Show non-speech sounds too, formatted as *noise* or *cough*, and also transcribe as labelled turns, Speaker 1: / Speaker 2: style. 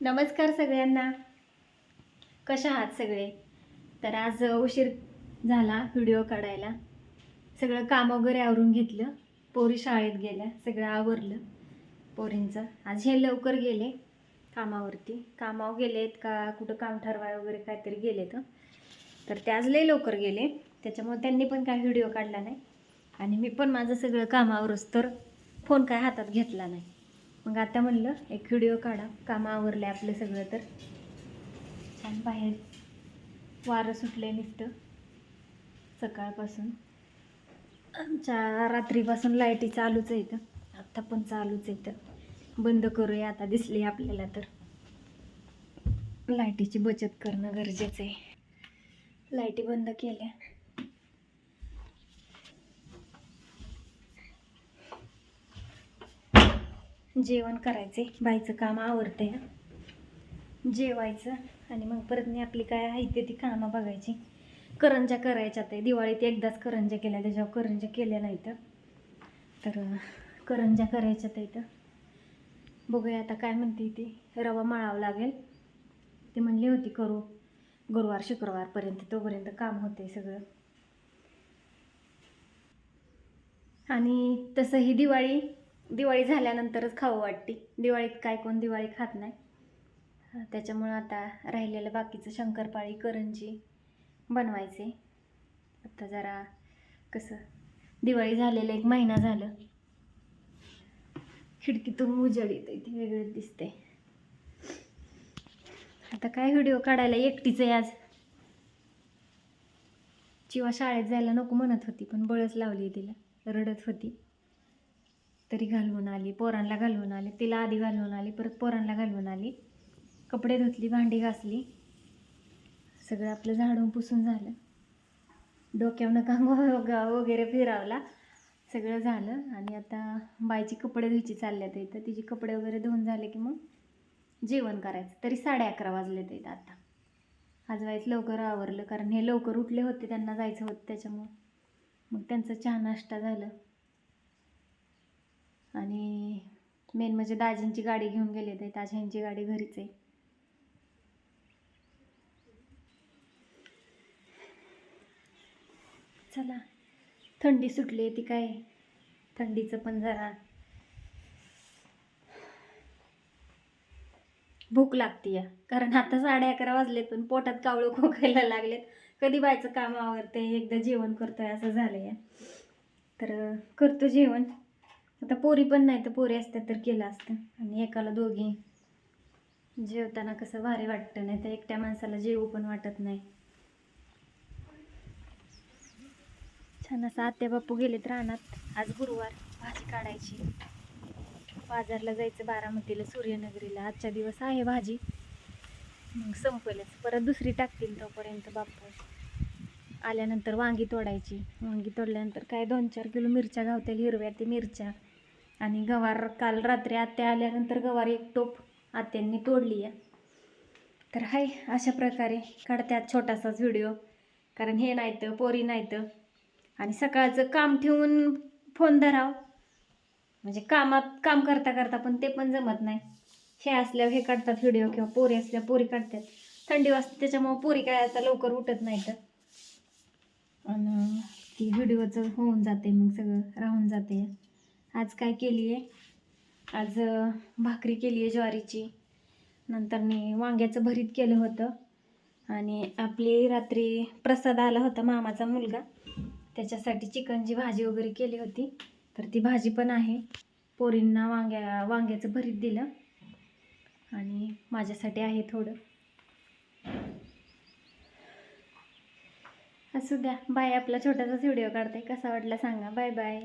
Speaker 1: नमस्कार सगळ्यांना. कशा आहात सगळे? तर आज उशीर झाला व्हिडिओ काढायला. सगळं काम वगैरे आवरून घेतलं. पोरी शाळेत गेल्या सगळं आवरलं पोरींचं. आज हे लवकर गेले कामावरती. कामावर गेलेत का कुठं काम ठरवाय वगैरे काहीतरी गेलेत तर ते आज लई लवकर गेले. त्याच्यामुळे त्यांनी पण काय व्हिडिओ काढला नाही. आणि मी पण माझं सगळं कामावरच तर फोन काय हातात घेतला नाही. मग आता म्हणलं एक व्हिडिओ काढा. कामं आवरलं आपलं सगळं तर. छान बाहेर वारं सुटले निघतं सकाळपासून. आमच्या रात्रीपासून लाईटी चालूच आहे इथं. आत्ता पण चालूच आहे तर बंद करूया आता दिसली आपल्याला तर. लाईटीची बचत करणं गरजेचं आहे. लाईटी बंद केल्या. जेवण करायचे बाईचं काम आवडते जेवायचं आणि मग परत मी आपली काय आहे ते ती कामं बघायची. करंजा करायच्या ते. दिवाळीत एकदाच करंजा केल्या. त्याच्यावर करंजा केल्या नाही तर. करंजा करायच्या त्या इथं. बघूया आता काय म्हणते ती. रवा मळावं लागेल. ती म्हणली होती करू. गुरुवार शुक्रवारपर्यंत तोपर्यंत काम होते सगळं. आणि तसं ही दिवाळी दिवाळी झाल्यानंतरच खावं वाटते. दिवाळीत काय कोण दिवाळी खात नाही. त्याच्यामुळं आता राहिलेलं बाकीचं शंकरपाळी करंजी बनवायचे. आता जरा कसं दिवाळी झालेलं एक महिना झालं. खिडकीतून उजळ येते ती वेगळंच दिसते. आता काय व्हिडिओ काढायला एकटीच आहे आज. चिवा शाळेत जायला नको म्हणत होती पण बळच लावली तिला. रडत होती. तरी घालवून आली पोरांना घालवून आली तिला आधी घालवून आली परत पोरांना घालवून आली. कपडे धुतली भांडी घासली. सगळं आपलं झाडून पुसून झालं. डोक्यावनं काम *laughs* वगैरे फिरावला. सगळं झालं आणि आता बाईची कपडे धुयची चालल्यात इथं. तिचे कपडे वगैरे धुवून झाले की मग जेवण करायचं. तरी साडे अकरा वाजलेत इथं आता. आजवाईत लवकर आवरलं कारण हे लवकर उठले होते त्यांना जायचं होतं त्याच्यामुळं. मग त्यांचा चहा नाश्ता झालं. आणि मेन म्हणजे दाजींची गाडी घेऊन गेले ते. दाजींची गाडी घरीच आहे. चला. थंडी सुटली ती काय? थंडीचं पण जरा भूक लागते या. कारण आता साडे अकरा वाजलेत पण पोटात कावळं खोकायला लागलेत. कधी बायचं काम आवरते एकदा जेवण करतोय असं झालंय तर करतो जेवण. आता पोरी पण नाही तर पोरी असत्या तर केलं असतं. आणि एकाला दोघी जेवताना कसं भारी वाटतं नाही तर एकट्या माणसाला जेवू पण वाटत नाही. छान असं आत्या बापू गेलेत रानात. आज गुरुवार भाजी काढायची. बाजारला जायचं बारामतीला सूर्यनगरीला. आजच्या दिवस आहे भाजी. मग संपेलच परत दुसरी टाकतील तोपर्यंत बापू आल्यानंतर वांगी तोडायची. वांगी तोडल्यानंतर काय दोन चार किलो मिरच्या गावतील हिरव्या ते मिरच्या. आणि गवार काल रात्री आत्या आल्यानंतर गवार एक टोप आत्यांनी तोडली आहे. तर हाय अशा प्रकारे काढतात छोटासाच व्हिडिओ. कारण हे नाही तर पोरी नाही तर आणि सकाळचं काम ठेवून फोन धराव. म्हणजे कामात काम करता करता पण ते पण जमत नाही. हे असल्यावर हे काढतात व्हिडिओ किंवा पोरी असल्यावर पोरी काढतात. थंडी वाजते त्याच्यामुळं पोरी काय आता लवकर उठत नाही तर आणि ती व्हिडिओचं होऊन जाते मग सगळं राहून जाते. आज काय केली आहे आज भाकरी केली आहे ज्वारीची. नंतर मी वांग्याचं भरीत केलं होतं. आणि आपली रात्री प्रसाद आला होता मामाचा मुलगा. त्याच्यासाठी चिकनची भाजी वगैरे केली होती. तर ती भाजी पण आहे. पोरींना वांग्या वांग्याचं भरीत दिलं. आणि माझ्यासाठी आहे थोडं. असू द्या. बाय आपला छोटासाच व्हिडिओ काढते. कसा वाटला सांगा. Bye bye